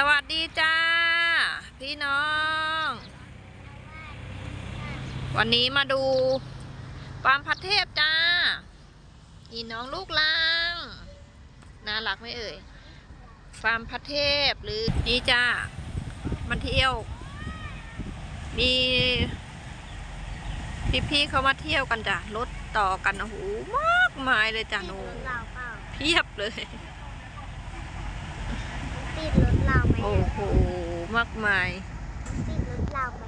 สวัสดีจ้า พี่น้อง วันนี้มาดูฟามพัดเทพจ้านี่น้องลูกลังน่ารักไหมเอ่ยฟาร์มพัดเทพหรือนี่จ้ามันเที่ยว มีพี่ๆเขามาเที่ยวกันจ้ะรถต่อกันโอ้โหมากมายเลยจ้ะหนูเพียบเลย ติดรถเราไหม โอ้โห มากมายติดรถเราไหม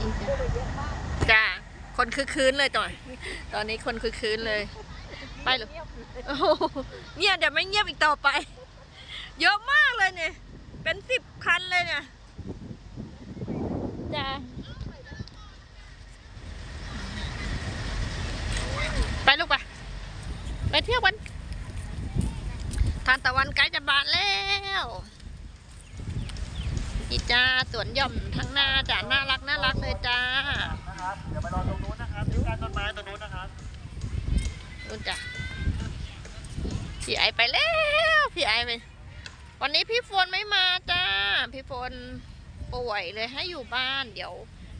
อจ้า คนคือคืนเลยต่อย ตอนนี้คนคือคืนเลย ไปเลย โอ้โหเนี่ยเดี๋ยวไม่เงียบอีกต่อไป เยอะมากเลยเนี่ย เป็นสิบคันเลยเนี่ยจ้าไปลูกไปไปเที่ยวกันทานตะวันใกล้จะบานแล้วนี่จ้าสวนหย่อมทั้งหน้าจ้าน่ารักน่ารักเลยจ้านะครับเดี๋ยวไปรอตรงนู้นนะครับที่การต้นไม้ตรงนู้นนะครับนู่นจ้ะ พี่ไอไปแล้ว พี่ไอไปวันนี้พี่ฝนไม่มาจ้า พี่ฝนป่วยเลยให้อยู่บ้านเดี๋ยว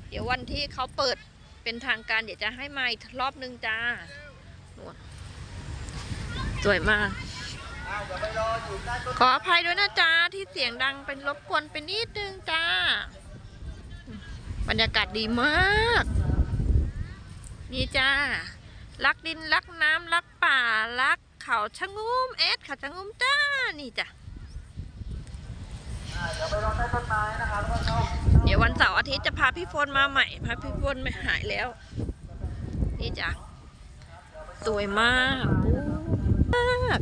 เดี๋ยววันที่เขาเปิดเป็นทางการเดี๋ยวจะให้มาอีกรอบนึงจ้าสวยมาก ขออภัยด้วยนะจ้าที่เสียงดังเป็นรบกวนเป็นนิดนึงจ้า บรรยากาศดีมาก นี่จ้า รักดินรักน้ำรักป่ารัก เขาชะงุมเอสเขาชะงุมจ้า นี่จ้ะอ่าเดี๋ยวไปรอใต้ต้นไม้นะครับแล้วก็เข้าเดี๋ยววันเสาร์อาทิตย์จะพาพี่โฟนมาใหม่ พาพี่โฟนไม่หายแล้ว นี่จ้ะ สวยมากมาก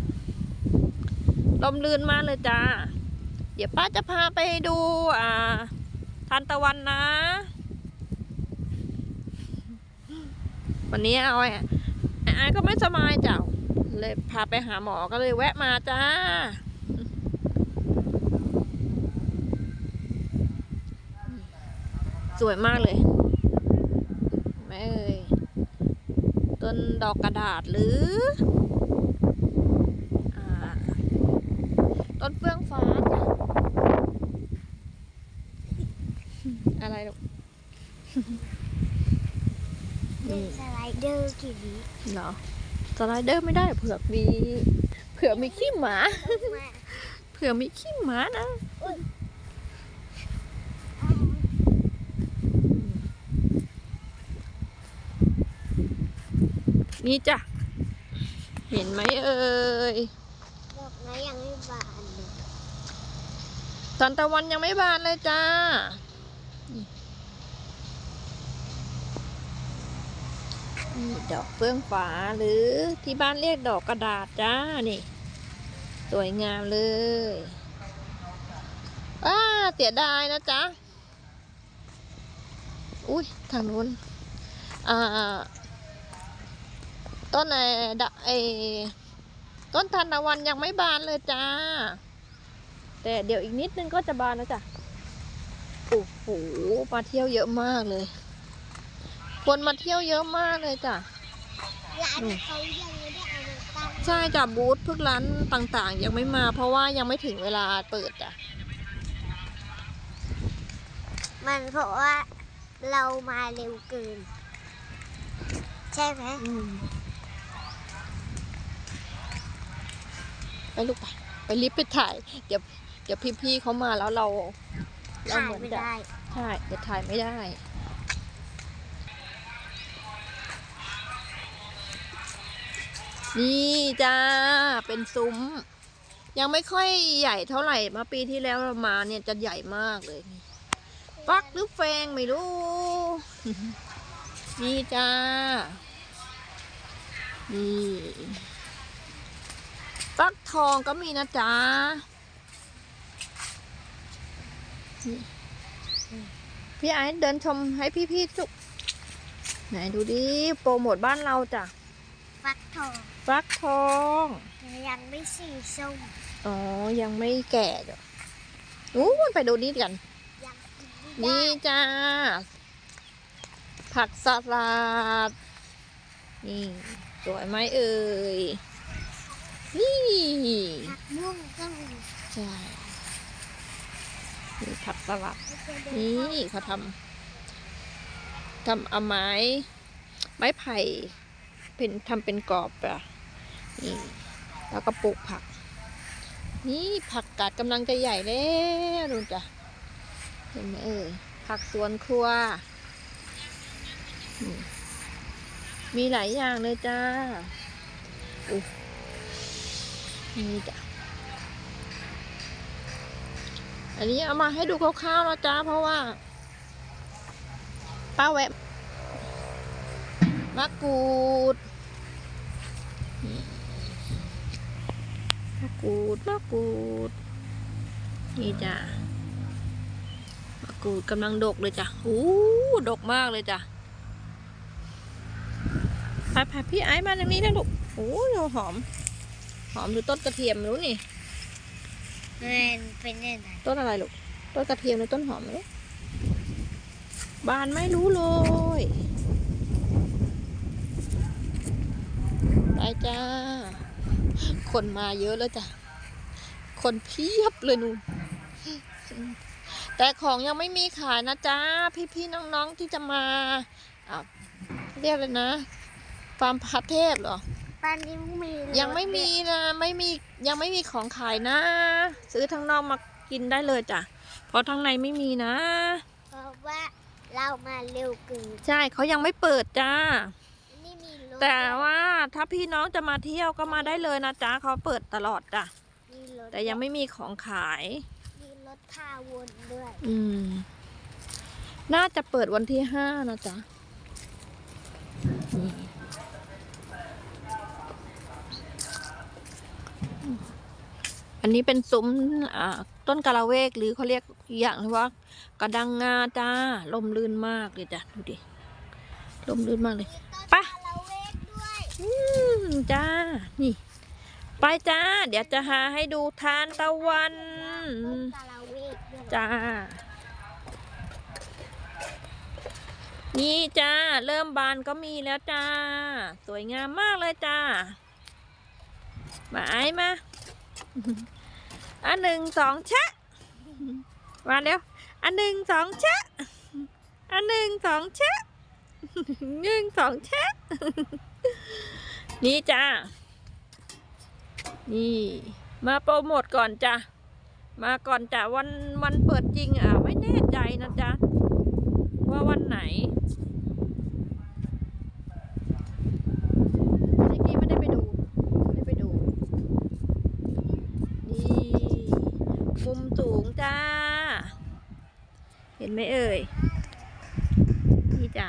ลมลื่นมากเลยจ้า เดี๋ยวป้าจะพาไปดูอ่าทานตะวันนะ วันนี้เอาไอ้ไอ้ก็ไม่สบายจ้ะ เลยพาไปหาหมอก็เลยแวะมาจ้า สวยมากเลยแม่เอ่ยต้นดอกกระดาษหรืออาต้นเฟื่องฟ้าจ้ะอะไรลูกเดินสไลเดอร์กี่วิเหรอ สไลเดอร์ไม่ได้เผื่อมีเผื่อมีขี้หมามา เผื่อมีขี้หมานะนี่จ้ะ เห็นไหมเอ่ยดอกไม้ยังไม่บานเลยตอนตะวันยังไม่บานเลยจ้า นี่ดอกเฟื่องฟ้าหรือที่บ้านเรียกดอกกระดาษจ้านี่ สวยงามเลยอ้าเสียดายนะจ๊ะ อุ้ยทางนู้นอ่าต้นไอ้ดะไอ้ต้นทานตะวันยังไม่บานเลยจ้า แต่เดี๋ยวอีกนิดนึงก็จะบานแล้วจ้ะโอ้โหมาเที่ยวเยอะมากเลย คนมาเที่ยวเยอะมากเลยจ้ะ ร้านเขายังไม่ได้เอามาตั้งใช่จ้ะบูธพวกร้านต่างๆ ยังไม่มา เพราะว่ายังไม่ถึงเวลาเปิดจ้ะ มันเพราะว่าเรามาเร็วเกิน ใช่ไหมไปลูกไปไปรีบไปถ่าย เดี๋ยวเดี๋ยวพี่ๆเขามาแล้วเราเราถ่ายเหมือนไม่จะได้ ใช่เดี๋ยวถ่ายไม่ได้ นี่จ้า เป็นซุ้ม ยังไม่ค่อยใหญ่เท่าไหร่มาปีที่แล้วเรามาเนี่ยจะใหญ่มากเลย ฟักหรือแฟงไม่รู้ นี่จ้า นี่ฟักทองก็มีนะจ๊ะพี่ไอ้เดินชมให้พี่ๆจุกไหนดูดิโปรโมทบ้านเราจ้ะ ฟักทอง ฟักทอง ยังไม่สีส้มอ๋อ ยังไม่แก่จ้ะนู้นไปดูนี่กัน ยังกินไม่นี่ได้จ้า ผักสลัด นี่สวยไหมเอ่ย นี่ ผักม่วงก็มีใช่นี่ผักสลัด ไม่เคยเดินี่เข้าเขาทำทำเอาไม้ ไม้ไผ่เป็นทำเป็นกรอบอะ นี่แล้วก็ปลูกผัก นี่ผักกาดกำลังจะใหญ่แล้วดูจ้ะเห็นไหมเอ่ยผักสวนครัว มีหลายอย่างเลยจ้าอุ๊ยนี่จ้ะอันนี้เอามาให้ดูคร่าวๆนะจ๊ะเพราะว่า ป้าแวะมะกรูดนี่มะก รูดมะกรูด นี่จ้ะมะกรูดกำลังดกเลยจ้ะโอ้ดกมากเลยจ้ะไปพาพี่ไอ้มาตรงนี้นะลูกโอ้ยหอม หอมหรือต้นกระเทียมไม่รู้นี่มันเป็นยังไงต้นอะไรลูก ต้นกระเทียมหรือต้นหอมไม่รู้บานไม่รู้เลยไปจ้า คนมาเยอะแล้วจ้ะ คนเพียบเลยนู่น แต่ของยังไม่มีขายนะจ๊ะ พี่ๆน้องๆที่จะมาอะเรียกเลยนะฟาร์มพัทเทพเหรอตอนนี้มียังไม่มีนะไม่มียังไม่มีของขายนะ ซื้อทั้งนอกมากินได้เลยจ้ะ เพราะทั้งในไม่มีนะ เพราะว่าเรามาเร็วเกินใช่เขายังไม่เปิดจ้านี่มีรถ แต่ว่าถ้าพี่น้องจะมาเที่ยวก็มาได้เลยนะจ๊ะเขาเปิดตลอดจ้ะมีรถแต่ยังไม่มีของขาย มีรถพาวนด้วยอืม น่าจะเปิดวันที่ห้านะจ๊ะนี่อันนี้เป็นซุ้มอ่าต้นกะละเวกหรือเขาเรียกอีกอย่างว่ากระดังงาจ้าลมลื่นมากเลยจ้ะดูดิลมลื่นมากเลยไปะเราเวกด้วย อืมจ้า นี่ ไปจ้า เดี๋ยวจะหาให้ดูทานตะวันจ้า นี่จ้า เริ่มบานก็มีแล้วจ้า สวยงามมากเลยจ้ามาไอ้มาอันหนึ่งสองชะมาเร็วอันหนึ่งสองชะอันหนึ่งสองชะหนึ่งสองชะ นี่จ้า นี่ มาโปรโมทก่อนจ้ามาก่อนจ้ะวันวันเปิดจริงอะ ไม่แน่ใจนะจ๊ะ ว่าวันไหนเมื่อกี้ไม่ได้ไปดูไม่ได้ไปดูนี่มุมสูงจ้า เห็นไหมเอ่ย นี่จ้ะ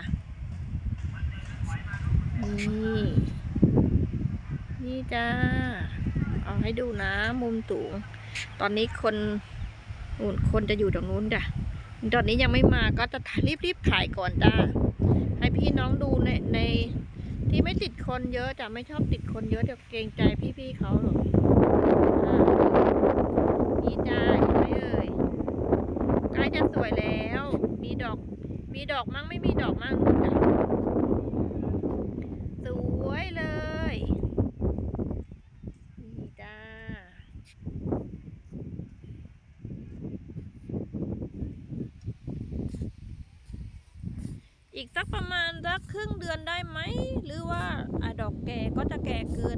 นี่นี่จ้าเอาให้ดูนะ มุมสูง ตอนนี้คนนู่นคนจะอยู่ตรงนู้นจ้ะตอนนี้ยังไม่มาก็จะรีบรีบถ่ายก่อนจ้าให้พี่น้องดูในในที่ไม่ติดคนเยอะจ้ะไม่ชอบติดคนเยอะเดี๋ยวเกรงใจพี่ๆเขาหรอกนี่จ้าเห็นไหมเอ่ยใกล้จะสวยแล้ว มีดอก มีดอกมั่งไม่มีดอกมั่งนู่นจ้ะสวยเลย นี่จ้า อีกสัก ประมาณสักครึ่งเดือนได้ไหม หรือว่าอดอกแก่ก็จะแก่เกิน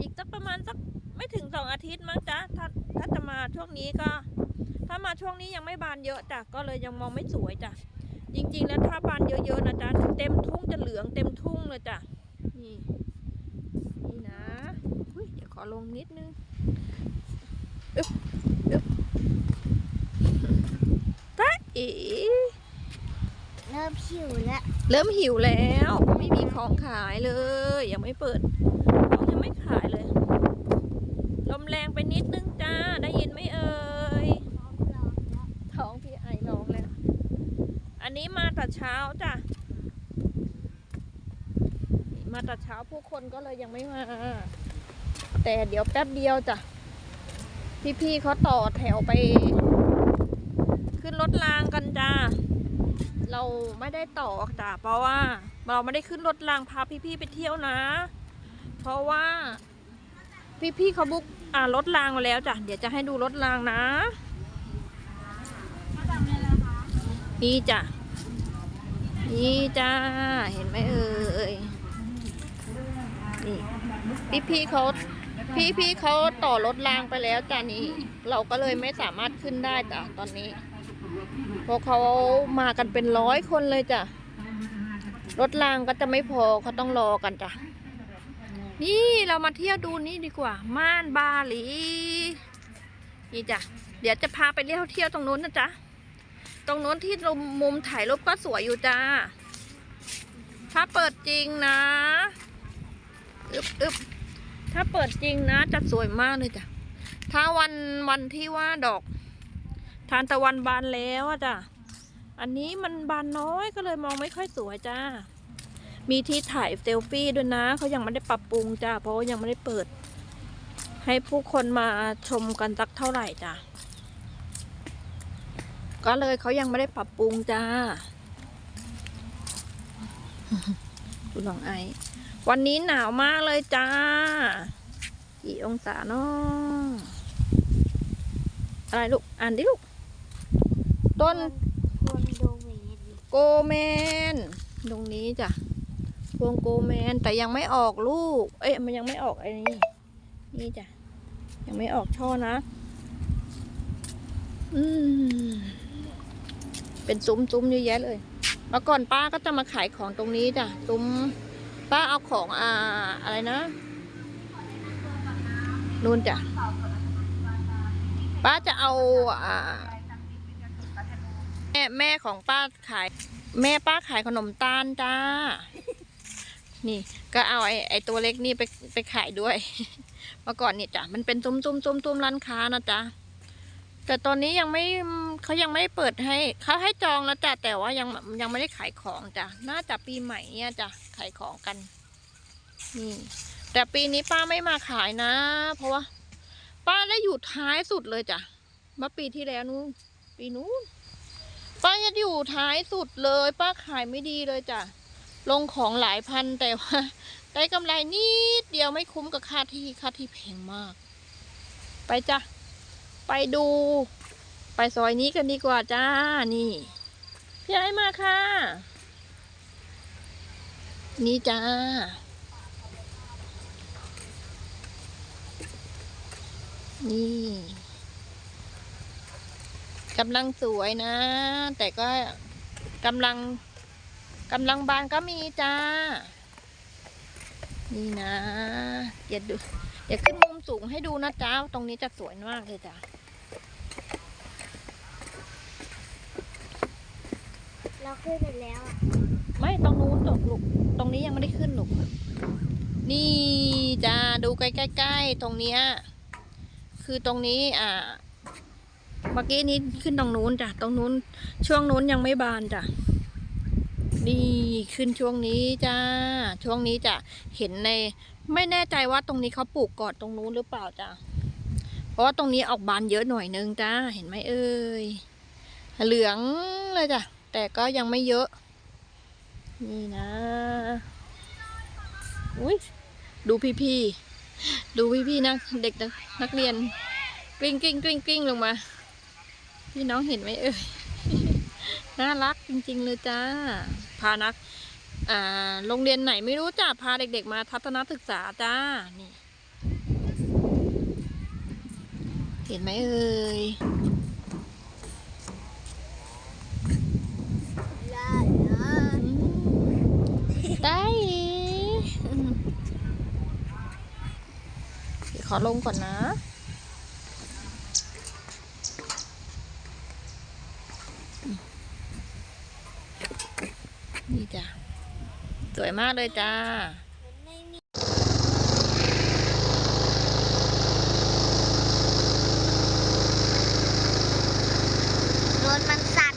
อีกสักประมาณสักไม่ถึงสองอาทิตย์มั้งจ๊ะถ้าถ้าจะมาช่วงนี้ก็ ถ้ามาช่วงนี้ยังไม่บานเยอะจ้ะก็เลยยังมองไม่สวยจ้ะจริงๆแล้วถ้าบานเยอะๆนะจ๊ะเต็มทุ่งจะเหลืองเต็มทุ่งเลยจ้ะนี่นี่นะอุ๊ยเดี๋ยวขอลงนิดนึงอึ๊บอึ๊บตาเอ๋ ริ่มหิวแล้วเริ่มหิวแล้ว ไม่มีของขายเลย ยังไม่เปิดของยังไม่ขายเลย ลมแรงไปนิดนึงจ้า ได้ยินไหมเอ่ย ท้องพี่ไอร้องแล้ว อันนี้มาแต่เช้าจ้ะ มาแต่เช้าาผู้คนก็เลยยังไม่มา แต่เดี๋ยวแป๊บเดียวจ้ะ พี่ๆเขาต่อแถวไป ขึ้นรถรางกันจ้า เราไม่ได้ต่อจ้ะเพราะว่าเราไม่ได้ขึ้นรถรางพาพี่ๆไปเที่ยวนะ เพราะว่าพี่ๆเขาบุกอ่ารถรางมาแล้วจ้ะเดี๋ยวจะให้ดูรถรางนะนี่จ้ะนี่จ้าเห็นไหมเอ่ยนี่พี่พี่ๆเขาพี่พี่ๆเขาต่อรถรางไปแล้วจ้ะนี่เราก็เลยไม่สามารถขึ้นได้จ้ะตอนนี้ เพราะเขามากันเป็นร้อยคนเลยจ้ะ รถรางก็จะไม่พอเขาต้องรอกันจ้ะ นี่เรามาเที่ยวดูนี่ดีกว่า ม่านบาหลี นี่จ้ะ เดี๋ยวจะพาไปเที่ยวเที่ยวตรงนู้นนะจ๊ะ ตรงนู้นที่มุมถ่ายรูปก็สวยอยู่จ้า ถ้าเปิดจริงนะ อึบอึบถ้าเปิดจริงนะจะสวยมากเลยจ้ะ ถ้าวันวันที่ว่าดอก ทานตะวันบานแล้วอะจ้ะ อันนี้มันบานน้อยก็เลยมองไม่ค่อยสวยจ้า มีที่ถ่ายเซลฟี่ด้วยนะ เขายังไม่ได้ปรับปรุงจ้า เพราะว่ายังไม่ได้เปิด ให้ผู้คนมาชมกันสักเท่าไหร่จ้ะก็เลยเขายังไม่ได้ปรับปรุงจ้าดูลองไอ วันนี้หนาวมากเลยจ้า กี่องศาเนาะอะไรลูก อ่านดิลูก ต้นคนโดเวดโกแมน ตรงนี้จ้ะพวงโกแมนแต่ยังไม่ออกลูก เอ๊ะมันยังไม่ออกไอ้นี่ นี่จ้ะ ยังไม่ออกช่อนะ อืม เป็นซุ้มๆเยอะแยะเลย เมื่อก่อนป้าก็จะมาขายของตรงนี้จ้ะ ซุ้ม ป้าเอาของอ่าอะไรนะนู่นจ้ะ ป้าจะเอาอ่า แม่แม่ของป้าขาย แม่ป้าขายขนมตาลจ้า นี่ ก็เอาไอ้ไอ้ตัวเล็กนี่ไปไปขายด้วย เมื่อก่อนเนี่ยจ้ะมันเป็นตุ้มตุ้มตุ้มตุ้มร้านค้านะจ๊ะแต่ตอนนี้ยังไม่เขายังไม่เปิดให้เขาให้จองแล้วจ้ะแต่ว่ายังยังไม่ได้ขายของจ้ะน่าจะปีใหม่เนี่ยจ้ะขายของกัน นี่ แต่ปีนี้ป้าไม่มาขายนะ เพราะว่า ป้าได้อยู่ท้ายสุดเลยจ้ะเมื่อปีที่แล้วนู้นปีนู้น จะอยู่ท้ายสุดเลยป้าขายไม่ดีเลยจ้ะ ลงของหลายพันแต่ว่า ได้กำไรนิดเดียวไม่คุ้มกับค่าที่ค่าที่แพงมาก ไปจ้ะ ไปดู ไปซอยนี้กันดีกว่าจ้านี่ย้ายมาค่ะ นี่จ้านี่ กำลังสวยนะ แต่ก็กำลังกำลังบานก็มีจ้า นี่นะ เดี๋ยวดูเดี๋ยวขึ้นมุมสูงให้ดูนะจ้า ตรงนี้จะสวยมากเลยจ้าเราขึ้นไปแล้วอะไม่ตรงนู้นตกลูกตรงนี้ยังไม่ได้ขึ้นลูกนี่จ้าดูใกล้ๆตรงเนี้ยคือตรงนี้อ่าเมื่อกี้นี้ขึ้นตรงนู้นจ้ะ ตรงนู้น ช่วงนู้นยังไม่บานจ้ะ นี่ขึ้นช่วงนี้จ้า ช่วงนี้จะเห็นใน ไม่แน่ใจว่าตรงนี้เขาปลูกก่อนตรงนู้นหรือเปล่าจ้ะ เพราะว่าตรงนี้ออกบานเยอะหน่อยนึงจ้า เห็นไหมเอ่ย เหลืองเลยจ้ะ แต่ก็ยังไม่เยอะ นี่นะ อุ้ยดูพี่ๆ ดูพี่ๆนักเด็กนักนักเรียนกลิ้งกลิ้งกลิ้งกลิ้งลงมา พี่น้องเห็นไหมเอ่ย น่ารักจริง ๆ เลยจ้า พานักอ่าโรงเรียนไหนไม่รู้จ้าพาเด็ก ๆ มาทัศนศึกษาจ้า นี่ เห็นไหมเอ่ยได้ขอลงก่อนนะ นี่จ้ะ ส วยมากเลยจ้า ไม่มีรถมันสั่น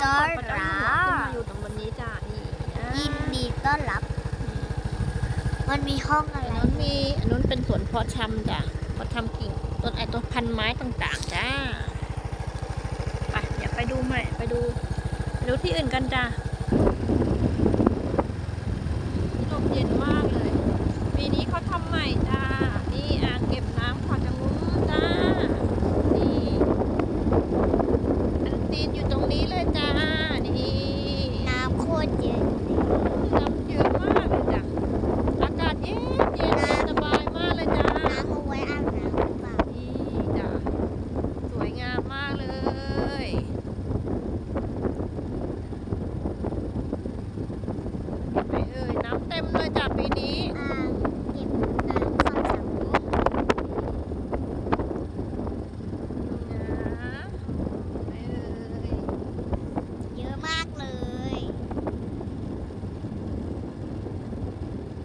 ต้อน พระเจ้า รั อยู่หัวขึ้นมาบอยู่ตรงบนนี้จ้านี่นะ ยินดีต้อนรับ มันมีห้องอะ อัน ไร นู้นมีอันนู้นเป็นสวนเพาะชำจ้ะเพาะชำกิ่งต้น ไม้ต่างๆจ้าไปเดี๋ยวไปดูใหม่ไปดูไปดูที่อื่นกันจ้าลมเย็นมากเลย ปีนี้เขาทำใหม่จ้า นี่อ่างเก็บน้ำขอจะงุ้มจ้า นี่อันตีนอยู่ตรงนี้เลยจ้า นี่ น้ำโคตรเย็น น้ำเยอะมากเลยจ้ะ อากาศเย็นเย็นสบายมากเลยจ้า น้ำเอาไว้อาบน้ำหรือเปล่า นี่จ้ะ สวยงามมากเลยเห็นไหมเอ่ยน้ำเต็มเลยจ้ะปีนี้ อ่างเก็บน้ำเข้าจากนี้ นะเอ่ย เยอะมากเลย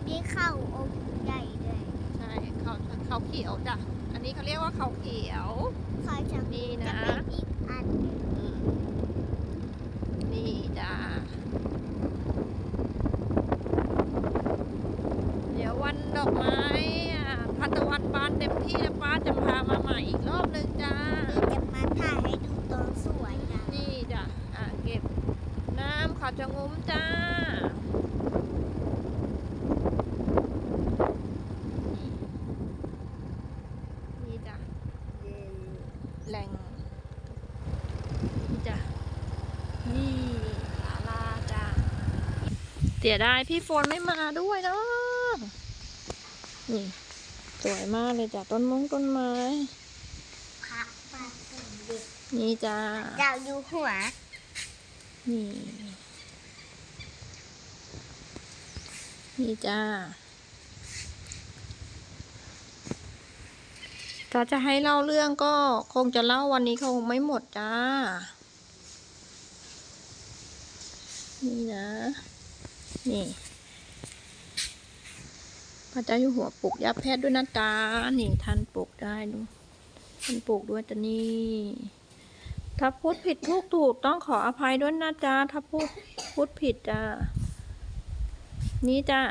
นี่เข้าองค์ใหญ่ด้วย ใช่เขาเขาเขียวจ้ะ อันนี้เขาเรียกว่าเขาเขียว เข้าจาก นี่ จะ นะ เป็นอีกอันหนึ่ง อืมนี่จ้า เดี๋ยววันดอกไม้อะพันตะวันบานเต็มที่แล้วป้าจะพามาใหม่อีกรอบหนึงจ้า จะมาถ่ายให้ดูตอนสวยนะ นี่จ้ะ อะเก็บน้ำเขา จะงุ้มจ้า นี่จ้ะแหล่ง นี่จ้ะ นี่ศาลาจ้ะเสียดายพี่โฟนไม่มาด้วยเนาะนี่ สวยมากเลยจ้ะ ต้นมงต้นไม้พระบาทสมเด็จนี่จ้าดาวอยู่หัว นี่ นี่จ้า ถ้าจะให้เล่าเรื่องก็คงจะเล่าวันนี้คงไม่หมดจ้า นี่นะ นี่พระเจ้าอยู่หัวปลูกยาแพทย์ด้วยนะจ๊ะนี่ท่านปลูกได้ดูท่านปลูกด้วยจ้ะนี่ ถ้าพูดผิดทุกถูกต้องขออภัยด้วยนะจ๊ะถ้าพูดพูดผิดจ้า นี่จ้า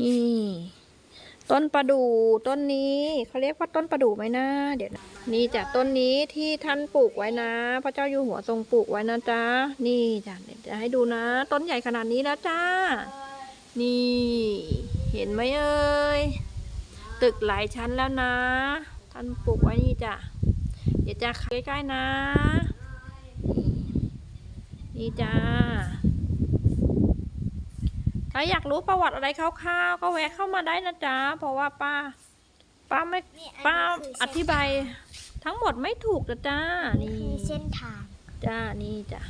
นี่ ต้นประดู่ต้นนี้เขาเรียกว่าต้นประดู่ไหมนะเดี๋ยวนะนี่จ้ะต้นนี้ที่ท่านปลูกไว้นะ พระเจ้าอยู่หัวทรงปลูกไว้นะจ๊ะนี่จ้ะเดี๋ยวจะให้ดูนะ ต้นใหญ่ขนาดนี้แล้วจ้านี่ เห็นไหมเอ่ยตึกหลายชั้นแล้วนะ ท่านปลูกไว้นี่จ้ะเดี๋ยวจะใกล้ๆนะ นี่จ้า ถ้าอยากรู้ประวัติอะไรคร่าวๆก็แวะเข้ามาได้นะจ๊ะ เพราะว่าป้า ป้าไม่นี่อันป้านี้คืออธิบายทั้งหมดไม่ถูกนะจ้านี่นี่คือเส้นทาง จ้านี่จ้ะ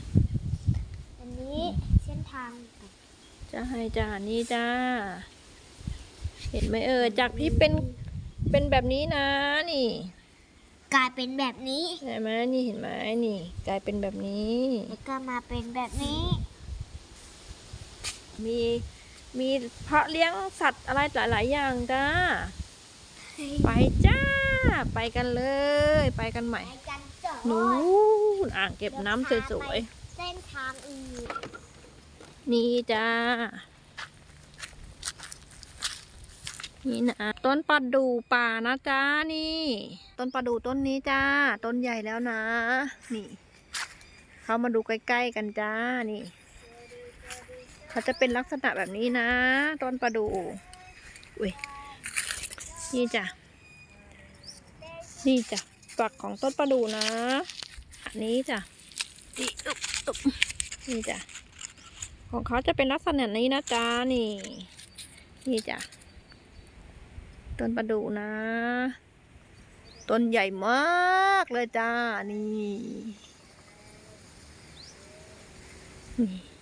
อันนี้เส้นทางจะให้จ้านี่จ้าเห็นไหมเออจากที่เป็นเป็นแบบนี้นะนี่ กลายเป็นแบบนี้เห็นไหมนี่เห็นไหมนี่ กลายเป็นแบบนี้ แล้วก็มาเป็นแบบนี้ มี มีเพาะเลี้ยงสัตว์อะไรหลาย ๆ อย่างจ้า ไปจ้า ไปกันเลย ไปกันใหม่ไปกันเจอนู้นอ่างเก็บน้ำสวยเส้นทางอื่นๆนี่จ้า นี่นะต้นประดู่ป่านะจ้านี่ ต้นประดู่ต้นนี้จ้า ต้นใหญ่แล้วนะ นี่ เข้ามาดูใกล้ ๆ กันจ้านี่ เขาจะเป็นลักษณะแบบนี้นะต้นประดู่อุ้ยนี่จ้ะนี่จ้ะฝักของต้นประดู่นะ อันนี้จ้ะนี่อึ๊บนี่จ้ะของเขาจะเป็นลักษณะนี้นะจ๊ะนี่ นี่จ้ะต้นประดู่นะต้นใหญ่มากเลยจ้า นี่ นี่